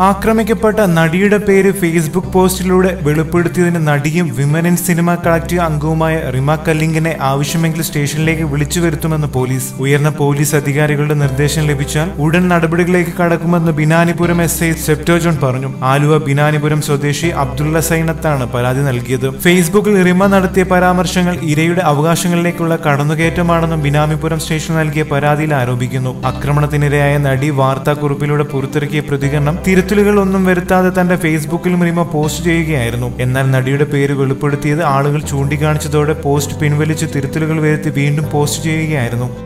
ആക്രമിക്കപ്പെട്ട നടിയുടെ പേര് ഫേസ്ബുക്ക് പോസ്റ്റിലൂടെ വെളിപ്പെടുത്തിയതിന് നടിയും വിമൻ ഇൻ സിനിമ കളക്റ്റീവ് അംഗവുമായ റിമ കല്ലിങ്ങിനെ ആവശ്യമെങ്കിൽ സ്റ്റേഷനിലേക്ക് വിളിച്ചു വരുത്തുമെന്ന് പോലീസ്. ഉയർന്ന പോലീസ് അധികാരികളുടെ നിർദ്ദേശം ലഭിച്ചാൽ ഉടൻ നടപടികളിലേക്ക് കടക്കുമെന്ന് ബിനാനിപുരം എസ് ഐ സെപ്റ്റോജോൺ പറഞ്ഞു. ആലുവ ബിനാനിപുരം സ്വദേശി അബ്ദുള്ള സൈനത്താണ് പരാതി നൽകിയത്. ഫേസ്ബുക്കിൽ റിമ നടത്തിയ പരാമർശങ്ങൾ ഇരയുടെ അവകാശങ്ങളിലേക്കുള്ള കടന്നുകയറ്റമാണെന്നും ബിനാമിപുരം സ്റ്റേഷൻ നൽകിയ പരാതിയിൽ ആരോപിക്കുന്നു. ആക്രമണത്തിനിരയായ നടി വാർത്താക്കുറിപ്പിലൂടെ പുറത്തിറക്കിയ പ്രതികരണം തിരുത്തലുകൾ ഒന്നും വരുത്താതെ തന്റെ ഫേസ്ബുക്കിൽ റിമ പോസ്റ്റ് ചെയ്യുകയായിരുന്നു. എന്നാൽ നടിയുടെ പേര് വെളിപ്പെടുത്തിയത് ആളുകൾ ചൂണ്ടിക്കാണിച്ചതോടെ പോസ്റ്റ് പിൻവലിച്ച് തിരുത്തലുകൾ വരുത്തി വീണ്ടും പോസ്റ്റ് ചെയ്യുകയായിരുന്നു.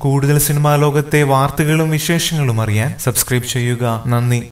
കൂടുതൽ സിനിമാ ലോകത്തെ വാർത്തകളും വിശേഷങ്ങളും അറിയാൻ സബ്സ്ക്രൈബ് ചെയ്യുക. നന്ദി.